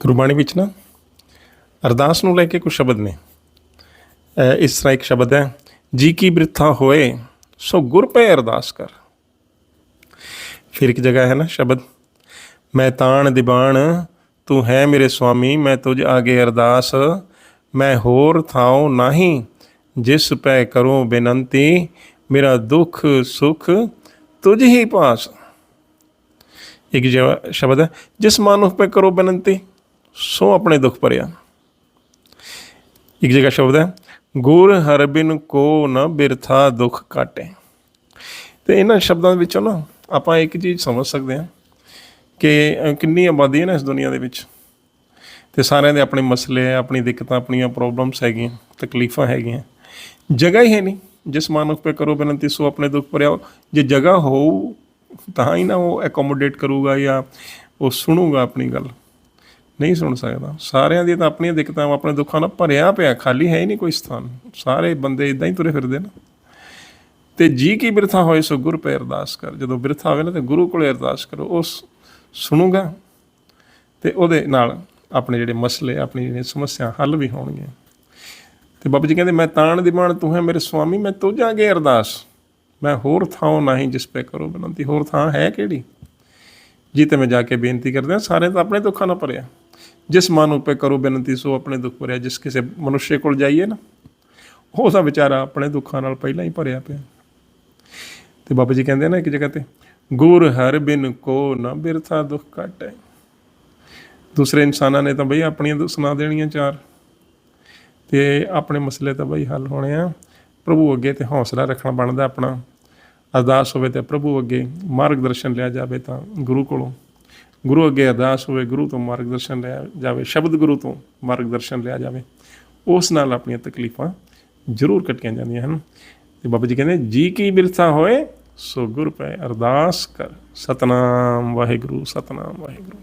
ਗੁਰਬਾਣੀ ਵਿੱਚ ਨਾ ਅਰਦਾਸ ਨੂੰ ਲੈ ਕੇ ਕੁਝ ਸ਼ਬਦ ਨੇ। ਇਸ ਤਰ੍ਹਾਂ ਇੱਕ ਸ਼ਬਦ ਹੈ, ਜੀ ਕੀ ਬਿਰਥਾ ਹੋਏ, ਸੋ ਗੁਰ ਪੈ ਅਰਦਾਸ ਕਰ। ਫਿਰ ਇੱਕ ਜਗ੍ਹਾ ਹੈ ਨਾ ਸ਼ਬਦ, ਮੈਂ ਤਾਣ ਦਿਬਾਣ, ਤੂੰ ਹੈ ਮੇਰੇ ਸੁਆਮੀ ਮੈਂ ਤੁਝ ਆਗੇ ਅਰਦਾਸ, ਮੈਂ ਹੋਰ ਥਾਉ ਨਹੀਂ, ਜਿਸ ਪੈ ਕਰੋ ਬੇਨੰਤੀ, ਮੇਰਾ ਦੁੱਖ ਸੁਖ ਤੁਝ ਹੀ ਪਾਸ। ਇੱਕ ਜਗ੍ਹਾ ਸ਼ਬਦ ਹੈ, ਜਿਸ ਮਾਨੁਖ ਪੈ ਕਰੋ ਬੇਨੰਤੀ ਸੋ ਆਪਣੇ ਦੁੱਖ ਭਰਿਆ। ਇੱਕ ਜਗ੍ਹਾ ਸ਼ਬਦ ਹੈ, ਗੁਰ ਹਰਬਿਨ ਕੋ ਨ ਬਿਰਥਾ ਦੁੱਖ ਕਾਟੇ। ਤੇ ਇਹਨਾਂ ਸ਼ਬਦਾਂ ਦੇ ਵਿੱਚੋਂ ਨਾ ਆਪਾਂ ਇੱਕ ਚੀਜ਼ ਸਮਝ ਸਕਦੇ ਹਾਂ ਕਿ ਕਿੰਨੀ ਆਬਾਦੀ ਹੈ ਨਾ ਇਸ ਦੁਨੀਆ ਦੇ ਵਿੱਚ। ਤੇ ਸਾਰਿਆਂ ਦੇ ਆਪਣੇ ਮਸਲੇ ਆਪਣੀ ਦਿੱਕਤਾਂ, ਆਪਣੀਆਂ ਪ੍ਰੋਬਲਮਸ ਹੈਗੀਆਂ, ਤਕਲੀਫਾਂ ਹੈਗੀਆਂ। ਜਗ੍ਹਾ ਹੀ ਹੈ ਨਹੀਂ। ਜਿਸ ਮਾਨੁਖ ਪੇ ਕਰੋ ਬੇਨਤੀ ਸੋ ਆਪਣੇ ਦੁੱਖ ਭਰਿਆ ਜੇ ਜਗ੍ਹਾ ਹੋਊ, ਤਾਂ ਹੀ ਨਾ ਉਹ ਐਕੋਮੋਡੇਟ ਕਰੂਗਾ ਜਾਂ ਉਹ ਸੁਣੂਗਾ ਆਪਣੀ ਗੱਲ। ਨਹੀਂ ਸੁਣ ਸਕਦਾ। ਸਾਰਿਆਂ ਦੀਆਂ ਤਾਂ ਆਪਣੀਆਂ ਦਿੱਕਤਾਂ ਆਪਣੇ ਦੁੱਖਾਂ ਨਾਲ ਭਰਿਆ ਪਿਆ, ਖਾਲੀ ਹੈ ਹੀ ਨਹੀਂ ਕੋਈ ਸਥਾਨ। ਸਾਰੇ ਬੰਦੇ ਇਦਾਂ ਹੀ ਤੁਰੇ ਫਿਰਦੇ ਨੇ। ਤੇ ਜੀ ਕੀ ਬਿਰਥਾ ਹੋਏ ਸੋ ਗੁਰ ਪੈ ਅਰਦਾਸ ਕਰ। ਜਦੋਂ ਬਿਰਥਾ ਹੋਵੇ ਨਾ ਤੇ ਗੁਰੂ ਕੋਲੇ ਅਰਦਾਸ ਕਰੋ। ਉਹ ਸੁਣੂਗਾ ਤੇ ਉਹਦੇ ਨਾਲ ਆਪਣੇ ਜਿਹੜੇ ਮਸਲੇ, ਆਪਣੀ ਜਿਹੜੀਆਂ ਸਮੱਸਿਆ ਹੱਲ ਵੀ ਹੋਣਗੀਆਂ। ਤੇ ਬਾਬਾ ਜੀ ਕਹਿੰਦੇ, ਮੈਂ ਤਾਣ ਦੀਵਾਨ ਤੂੰ ਹੈ ਮੇਰੇ ਸੁਆਮੀ, ਮੈਂ ਤੁਝ ਅੱਗੇ ਅਰਦਾਸ। ਮੈਂ ਹੋਰ ਥਾਂ ਨਹੀਂ ਜਿਸ ਪੇ ਕਰੋ ਬੇਨਤੀ। ਹੋਰ ਥਾਂ ਹੈ ਕਿਹੜੀ? ਜੀ ਤੇ ਮੈਂ ਜਾ ਕੇ ਬੇਨਤੀ ਕਰਦੇ ਹਾਂ ਸਾਰੇ ਤਾਂ ਆਪਣੇ ਦੁੱਖਾਂ ਨਾਲ ਭਰਿਆ। ਜਿਸ ਮਨ ਉਪੇ ਕਰੋ ਬੇਨਤੀ, ਸੋ ਆਪਣੇ ਦੁੱਖ ਭਰਿਆ, ਜਿਸ ਕਿਸੇ ਮਨੁੱਖੇ ਕੋਲ ਜਾਈਏ ਨਾ, ਉਹ ਤਾਂ ਵਿਚਾਰਾ ਆਪਣੇ ਦੁੱਖਾਂ ਨਾਲ ਪਹਿਲਾਂ ਹੀ ਭਰਿਆ ਪਿਆ। ਤੇ ਬਾਬਾ ਜੀ ਕਹਿੰਦੇ ਨਾ ਇੱਕ ਜਗ੍ਹਾ ਤੇ, ਗੁਰ ਹਰ ਬਿਨ ਕੋ ਨਾ ਬਿਰਥਾ ਦੁੱਖ ਕਾਟੈ। ਦੂਸਰੇ ਇਨਸਾਨਾਂ ਨੇ ਤਾਂ ਬਈ ਆਪਣੀਆਂ ਸੁਣਾ ਦੇਣੀਆਂ ਚਾਰ। ਤੇ ਆਪਣੇ ਮਸਲੇ ਤਾਂ ਬਈ ਹੱਲ ਹੋਣੇ ਆ। ਪ੍ਰਭੂ ਅੱਗੇ ਤੇ ਹੌਸਲਾ ਰੱਖਣਾ ਬਣਦਾ ਆਪਣਾ। ਅਰਦਾਸ ਹੋਵੇ ਤੇ ਪ੍ਰਭੂ ਅੱਗੇ ਮਾਰਗਦਰਸ਼ਨ ਲਿਆ ਜਾਵੇ ਤਾਂ ਗੁਰੂ ਕੋਲੋਂ। ਗੁਰੂ ਅੱਗੇ ਅਰਦਾਸ ਹੋਵੇ ਗੁਰੂ ਤੋਂ ਮਾਰਗਦਰਸ਼ਨ ਲਿਆ ਜਾਵੇ ਸ਼ਬਦ ਗੁਰੂ ਤੋਂ ਮਾਰਗਦਰਸ਼ਨ ਲਿਆ ਜਾਵੇ ਉਸ ਨਾਲ ਆਪਣੀਆਂ ਤਕਲੀਫਾਂ ਜ਼ਰੂਰ ਕੱਟੀਆਂ ਜਾਂਦੀਆਂ ਹਨ ਤੇ ਬਾਬਾ ਜੀ ਕਹਿੰਦੇ ਜੀ ਕੀ ਬਿਰਥਾ ਹੋਏ ਸੋ ਗੁਰ ਪੈ ਅਰਦਾਸ ਕਰ ਸਤਨਾਮ ਵਾਹਿਗੁਰੂ ਸਤਨਾਮ ਵਾਹਿਗੁਰੂ